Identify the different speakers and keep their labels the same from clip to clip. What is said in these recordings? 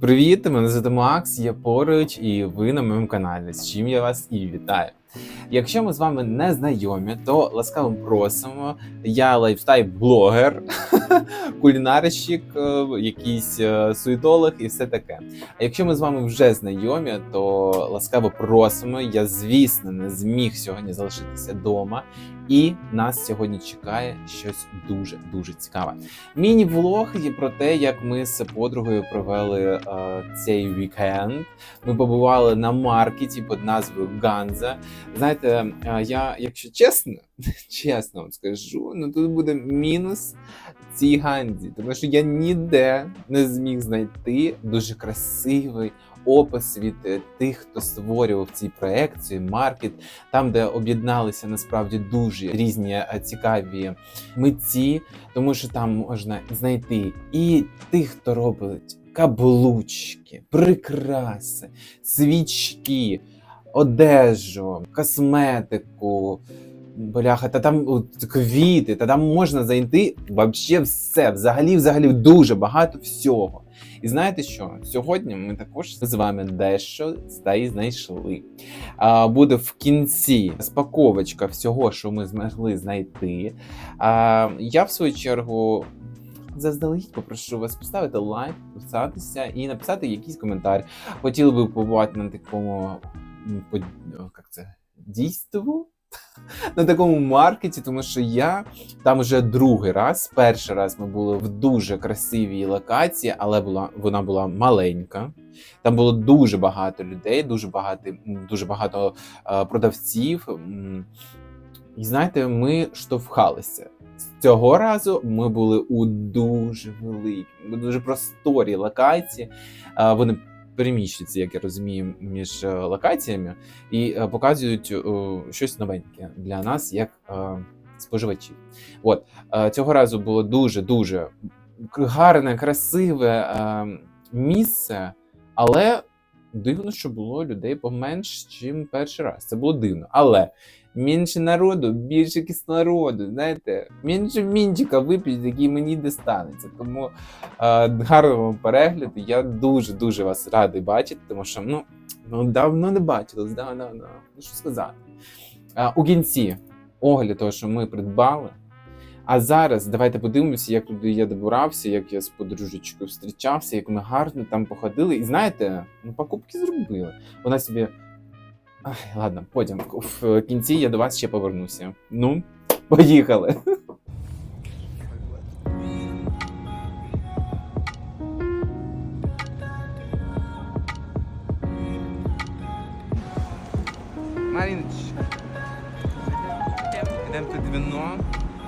Speaker 1: Привіт, мене звати Макс, я поруч, і ви на моєму каналі. З чим я вас і вітаю. Якщо ми з вами не знайомі, то ласкаво просимо. Я лайфстайл-блогер, кулінарщик, е, якийсь е, суетолог і все таке. А якщо ми з вами вже знайомі, то ласкаво просимо. Я, звісно, не зміг сьогодні залишитися вдома, і нас сьогодні чекає щось дуже дуже цікаве. Міні-влог є про те, як ми з подругою провели е, цей вікенд. Ми побували на маркеті під назвою Ганза. Знаєте, я, якщо чесно, чесно вам скажу, ну тут буде мінус цій ганзі, тому що я ніде не зміг знайти дуже красивий опис від е, тих, хто створював ці проекції, маркет, там, де об'єдналися насправді дуже різні е, цікаві митці, тому що там можна знайти і тих, хто робить каблучки, прикраси, свічки, одежу, косметику. Бляха, та там квіти, та там можна знайти вообще все. Взагалі, взагалі дуже багато всього. І знаєте що? Сьогодні ми також з вами дещо та знайшли. А, буде в кінці спаковочка всього, що ми змогли знайти. А, я в свою чергу. Заздалегідь попрошу вас поставити лайк, підписатися і написати якийсь коментар. Хотіли би побувати на такому як це, дійству, на такому маркеті, тому що я там вже другий раз. Перший раз ми були в дуже красивій локації, але була вона була маленька. Там було дуже багато людей, дуже багато, дуже багато е, продавців. І знаєте, ми штовхалися. Цього разу ми були у дуже великій, дуже просторій локації. Е, Вони переміщуються, як я розумію, між е, локаціями і е, показують е, щось новеньке для нас, як споживачів. От цього разу було дуже дуже гарне, красиве місце, але дивно, що було людей поменш, ніж перший раз. Це було дивно. Але менше народу, більше кислороду. Знаєте, менше мінчика вип'ють, який мені достанеться. Тому е, гарного перегляду. Я дуже дуже вас радий бачити, тому що ну, ну давно не бачились. Да, да, да. Ну що сказати. Е, у кінці огляд того, що ми придбали. А зараз давайте подивимося, як туди я добирався, як я з подружечкою зустрічався, як ми гарно там походили. І знаєте, ну покупки зробили. Вона собі. Ай, ладно, потім в кінці я до вас ще повернуся. Ну, поїхали. Маріч, йдемо під вино,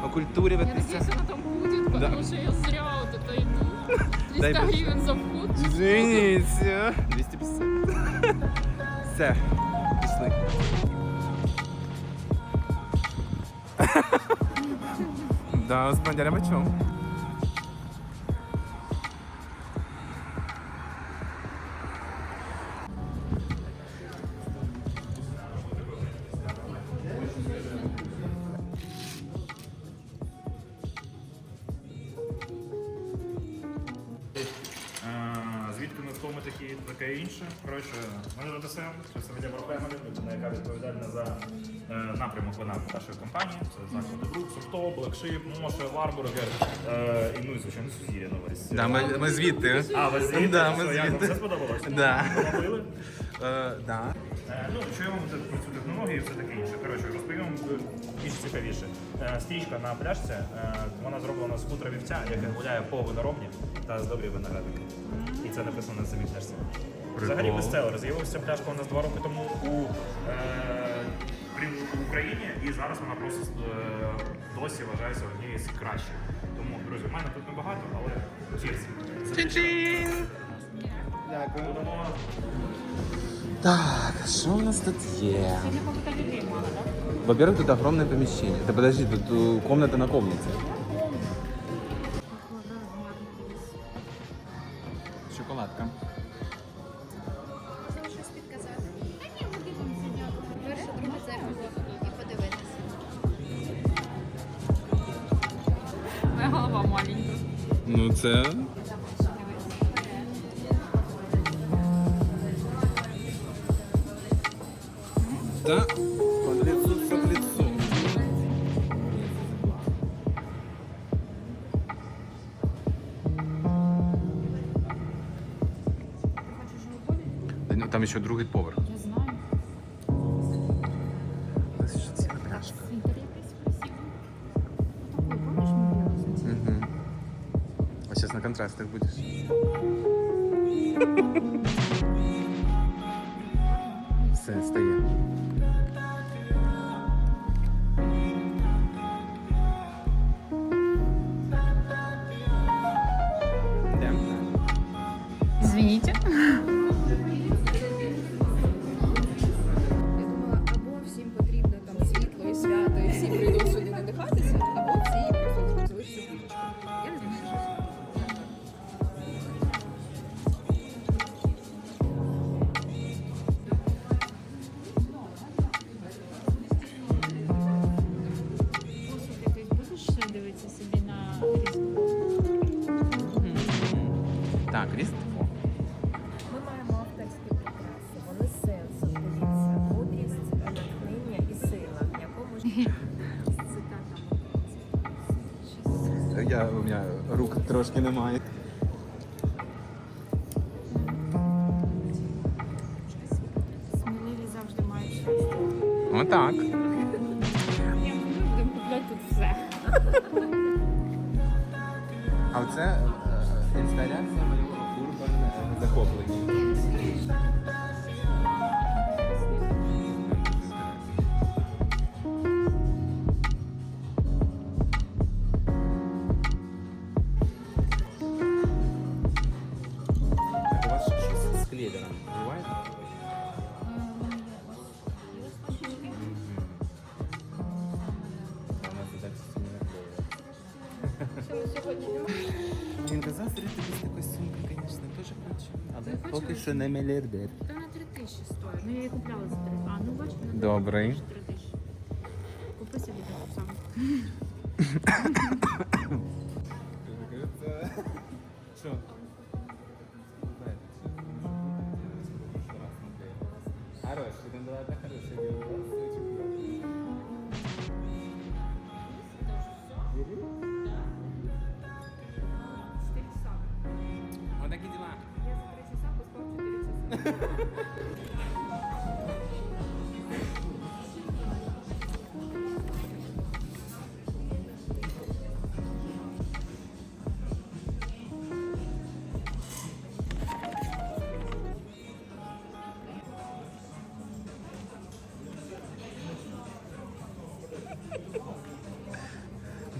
Speaker 2: Я
Speaker 1: окультурюватися.
Speaker 2: надеюсь, она там будет,
Speaker 1: Да.
Speaker 2: потому что я зря вот это иду.
Speaker 1: Дай
Speaker 2: 300
Speaker 1: бог.
Speaker 2: гривен за вход.
Speaker 1: Извините. 250. Все, пішли. Да, з бандерами чому?
Speaker 3: Такі таке інше. Коротше, звати Сем, це Савідя Фемелі, людина, яка відповідальна за е, напрямок вона нашої компанії. Це заклади Брук, Сofto, Блекшип, Моше, Варбургер е, і ну і звичайно сузір'я весь.
Speaker 1: Да, ми, ми звідти.
Speaker 3: А, ви звідти?
Speaker 1: Да, ми
Speaker 3: Що, як вам
Speaker 1: звідти.
Speaker 3: сподобалося. сподобалось?
Speaker 1: Да. Е, да.
Speaker 3: Е, Ну, що я про цю технологію і все таке інше. Коротше, розповім більш цікавіше. Е, Стрічка на пляшці, е, вона зроблена з хутра вівця, яке гуляє по виноробні та з добрі виноградники. І це написано на самій пляшці. Взагалі бестселер. З'явилася пляшка у нас два роки тому у, е, в Україні, і зараз вона просто е, досі вважається однією з кращих. Тому, друзі, в мене тут небагато, але cheers.
Speaker 1: Дякую. Так, что у нас тут есть? Во-первых, тут огромное помещение. Да подожди, тут э, комната на комнате. Шоколадка.
Speaker 4: Щось підказати.
Speaker 1: Да? Под лицу, все к лицу. Да, Там еще другий поверх.
Speaker 2: Я знаю.
Speaker 1: Що це пляшка? Угу. А сейчас на контрастах будешь. Все, стає.
Speaker 4: Я,
Speaker 1: у мене рук трошки немає.
Speaker 2: Сміливі завжди мають щастя.
Speaker 1: Отак.
Speaker 2: Ми будемо купляти тут все.
Speaker 1: А оце е, інсталяція моєго урбан захоплення. Сьогодні Він казав, тобі з такою сумкою, звісно, теж хочу. Але
Speaker 2: Ну,
Speaker 1: поки що не мільярдер.
Speaker 2: Та на 3 тисячі стоїть. Ну я її купляла за 3. А, ну бачиш, на
Speaker 1: Добрий.
Speaker 2: 3 тисячі. Купи собі таку саму.
Speaker 1: Що? Хорош, рекомендовать хорошее дело.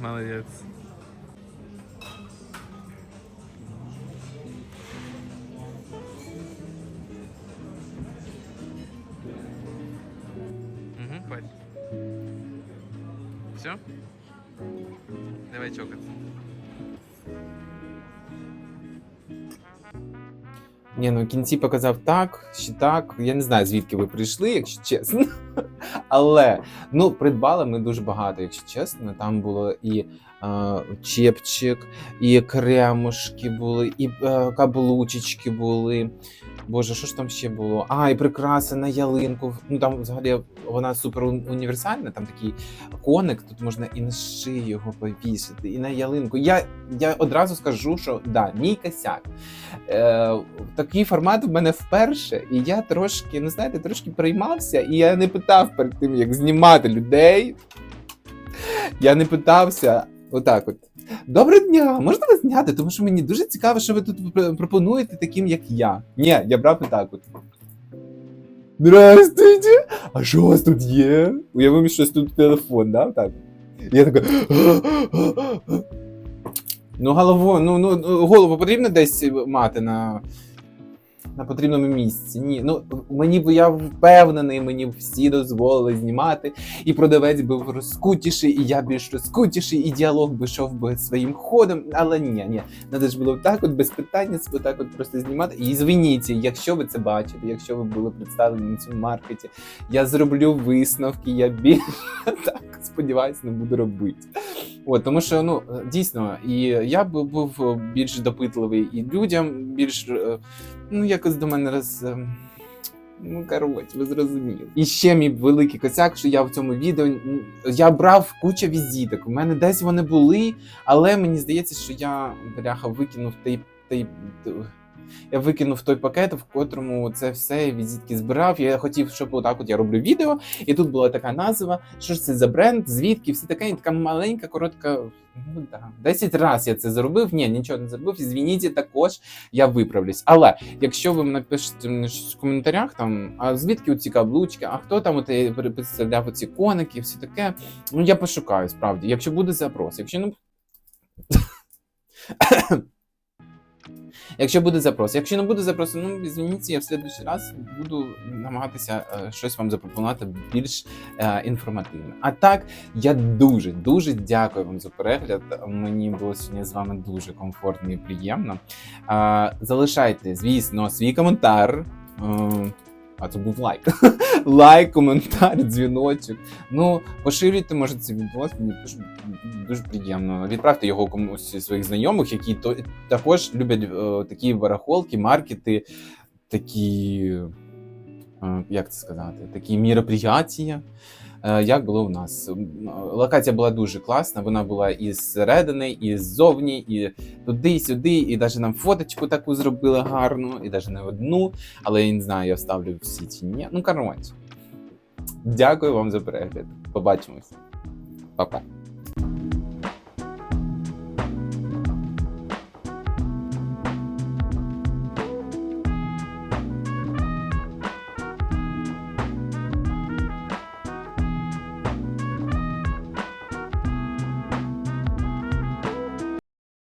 Speaker 1: Молодец. Все? Давай чокаться. Ні, ну в кінці показав так, ще так. Я не знаю, звідки ви прийшли, якщо чесно. Але ну, придбали ми дуже багато, якщо чесно. Там було і чепчик, і кремушки були, і е, каблучечки були. Боже, що ж там ще було? А, і прикраси на ялинку. Ну там взагалі вона супер універсальна. Там такий коник, тут можна і на шию його повісити, і на ялинку. Я, я одразу скажу, що да, мій косяк. Е, такий формат в мене вперше, і я трошки, ну знаєте, трошки приймався, і я не питав перед тим, як знімати людей. Я не питався. Отак от. Доброго дня! Можна вас зняти? Тому що мені дуже цікаво, що ви тут пропонуєте таким, як я. Ні, я брав отак от. Здравствуйте! А що у вас тут є? Уявив, що тут телефон, да? Так. Я така. Ну, голову, ну, ну, голову потрібно десь мати на, на потрібному місці. Ні, ну мені б я впевнений, мені б всі дозволили знімати, і продавець був розкутіший, і я більш розкутіший, і діалог би йшов би своїм ходом. Але ні, ні, треба ж було так, от без питання, так от просто знімати. І звиніться, якщо ви це бачите, якщо ви були представлені на цьому маркеті, я зроблю висновки, я більше так сподіваюся, не буду робити. От, тому що ну дійсно, і я б був більш допитливий, і людям більш е, ну якось до мене роз. е, Ну, коротше, ви зрозуміли. І ще мій великий косяк, що я в цьому відео я брав кучу візиток. У мене десь вони були, але мені здається, що я бляха викинув той, той, я викинув той пакет, в котрому це все візитки збирав. Я хотів, щоб отак от я роблю відео, і тут була така назва, що ж це за бренд, звідки, все таке, і така маленька, коротка. Ну да, 10 разів я це зробив. Ні, нічого не зробив. Звініть також, я виправлюсь. Але якщо ви напишете в коментарях, там а звідки ці каблучки, а хто там от представляв оці коники, все таке. Ну я пошукаю справді. Якщо буде запрос, якщо не Якщо буде запрос, якщо не буде запросу, ну звініться, я в следующий раз буду намагатися е, щось вам запропонувати більш е, інформативне. А так, я дуже дуже дякую вам за перегляд. Мені було сьогодні з вами дуже комфортно і приємно. Е, залишайте, звісно, свій коментар. А це був лайк. лайк, коментар, дзвіночок. Ну, поширюйте, може, це відос, мені дуже, дуже приємно. Відправте його комусь зі своїх знайомих, які то, також люблять е, такі барахолки, маркети, такі. е, як це сказати? Такі мероприятия. Е, Як було у нас? Локація була дуже класна. Вона була і зсередини, і ззовні, і туди, і сюди, і навіть нам фоточку таку зробили гарну, і навіть не одну. Але я не знаю, я вставлю всі чи ні. Ну, коротше. Дякую вам за перегляд. Побачимось. Па-па.